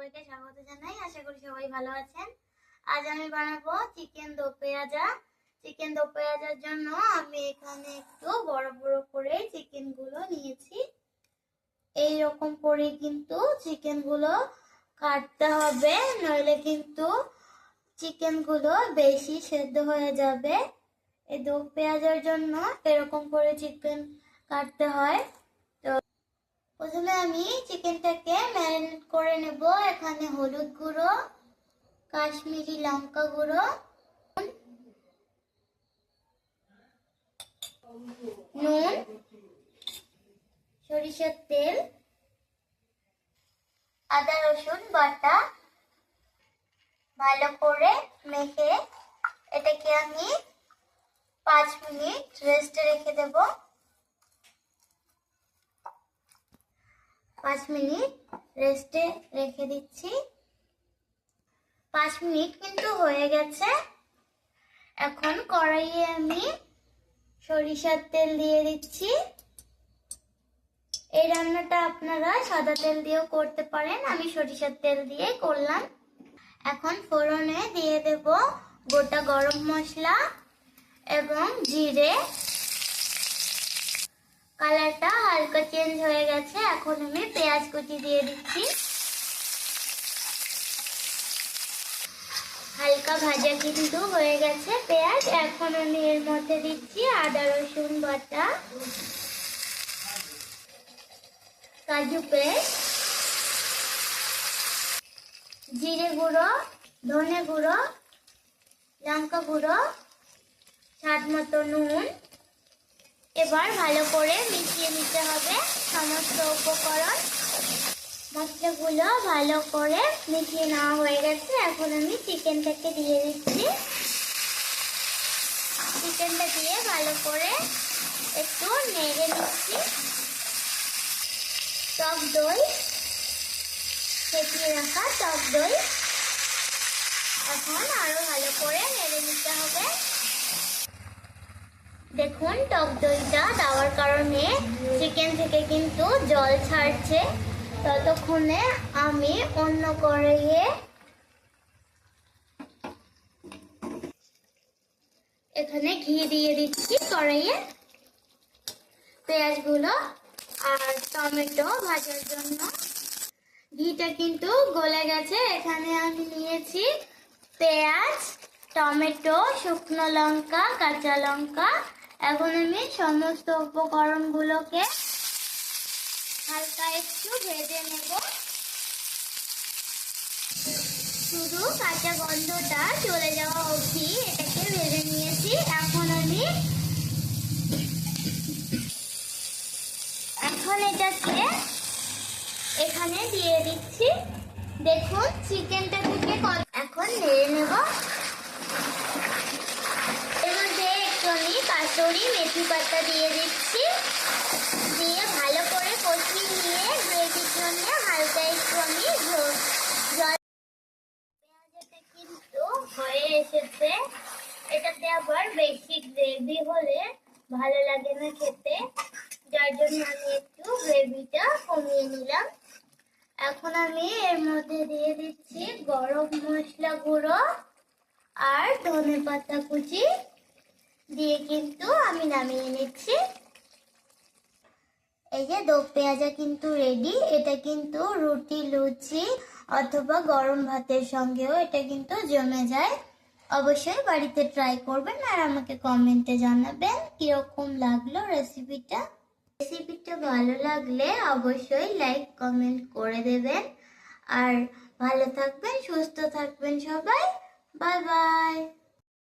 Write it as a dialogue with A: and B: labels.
A: সবাইকে স্বাগত জানাই। আশা করি সবাই ভালো আছেন। আজ আমি বানাবো চিকেন দো পেঁয়াজা। চিকেন দো পেঁয়াজার জন্য আমি এখানে একটু বড় বড় করে চিকেনগুলো নিয়েছি। এই রকম করে কিন্তু চিকেনগুলো কাটতে হবে, নইলে কিন্তু চিকেনগুলো বেশি সেদ্ধ হয়ে যাবে। এই দো পেঁয়াজের জন্য এরকম করে চিকেন কাটতে হয়। প্রথমে আমি চিকেনটাকে ম্যারিনেট করে নেব এখানে হলুদ গুঁড়ো, কাশ্মীরি লঙ্কা গুঁড়ো, নুন, সরিষার তেল, আদা রসুন বাটা, ভালো করে মেখে এটাকে আমি পাঁচ মিনিট রেস্টে রেখে দেবো। পাঁচ মিনিট রেস্টে রেখে দিচ্ছি। পাঁচ মিনিট কিন্তু হয়ে গেছে। এখন কড়াইয়ে আমি সরিষার তেল দিয়ে দিচ্ছি। এই রান্নাটা আপনারা সাদা তেল দিয়েও করতে পারেন। আমি সরিষার তেল দিয়ে করলাম। এখন ফোড়নে দিয়ে দেব গোটা গরম মশলা এবং জিরে কালারটা হালকা চেঞ্জ হয়ে গেছে। এখন আমি পেঁয়াজ কুচি দিয়ে দিচ্ছি। হালকা ভাজা কিন্তু হয়ে গেছে পেঁয়াজ। এখন আমি এর মধ্যে দিচ্ছি আদা, রসুন, বাটা, কাজু পেস্ট, জিরে গুঁড়ো, ধনে গুঁড়ো, লঙ্কা গুঁড়ো, স্বাদ মতো নুন। এবার ভালো করে মিশিয়ে নিতে হবে সমস্ত উপকরণ। মশলাগুলো ভালো করে মিশিয়ে নেওয়া হয়ে গেছে। এখন আমি চিকেনটাকে দিয়ে দিচ্ছি। চিকেনটা দিয়ে ভালো করে একটু নেড়ে নিচ্ছি। টক দই ফেটিয়ে রাখা টক দই। এখন আরও ভালো করে নেড়ে নিতে হবে। দেখুন, টক দইটা দেওয়ার কারণে চিকেন থেকে কিন্তু জল ছাড়ছে। ততক্ষণে আমি অন্য কড়াইয়ে এখানে ঘি দিয়ে দিচ্ছি কড়াইয়ে। পেঁয়াজগুলো আর টমেটো ভাজার জন্য। ঘিটা কিন্তু গলে গেছে। এখানে আমি নিয়েছি পেঁয়াজ, টমেটো, শুকনো লঙ্কা, কাঁচা লঙ্কা এখন আমি সমস্ত উপকরণগুলোকে হালকা একটু ভেজে নেব। শুধু কাঁচা গন্ধটা চলে যাওয়া অবধি এটাকে ভেজে নিয়েছি। এখন আমি এখন এটাকে এখানে দিয়ে দিচ্ছি। দেখুন, চিকেনটা থেকে এখন নেড়ে নেব এর মধ্যে একটু কাসুরি মেথি পাতা দিয়ে দিচ্ছি। দিয়ে ভালো করে কষিয়ে নিয়ে গ্রেভির জন্য হালকা একটু আমি জল পেঁয়াজটা কিন্তু হয়ে এসেছে। এটাতে আবার বেশি গ্রেভি হলে ভালো লাগে না খেতে। যার জন্য আমি একটু গ্রেভিটা কমিয়ে নিলাম। এখন আমি এর মধ্যে দিয়ে দিচ্ছি গরম মশলা গুঁড়ো আর ধনে পাতা কুচি। দিয়ে কিন্তু আমি নামিয়ে নিচ্ছি। এই যে দো পেঁয়াজা কিন্তু রেডি এটা কিন্তু রুটি, লুচি অথবা গরম ভাতের সঙ্গেও এটা কিন্তু জমে যায়। অবশ্যই বাড়িতে ট্রাই করবেন আর আমাকে কমেন্টে জানাবেন কীরকম লাগল রেসিপিটা রেসিপিটা ভালো লাগলে অবশ্যই লাইক কমেন্ট করে দেবেন। আর ভালো থাকবেন, সুস্থ থাকবেন সবাই। Bye bye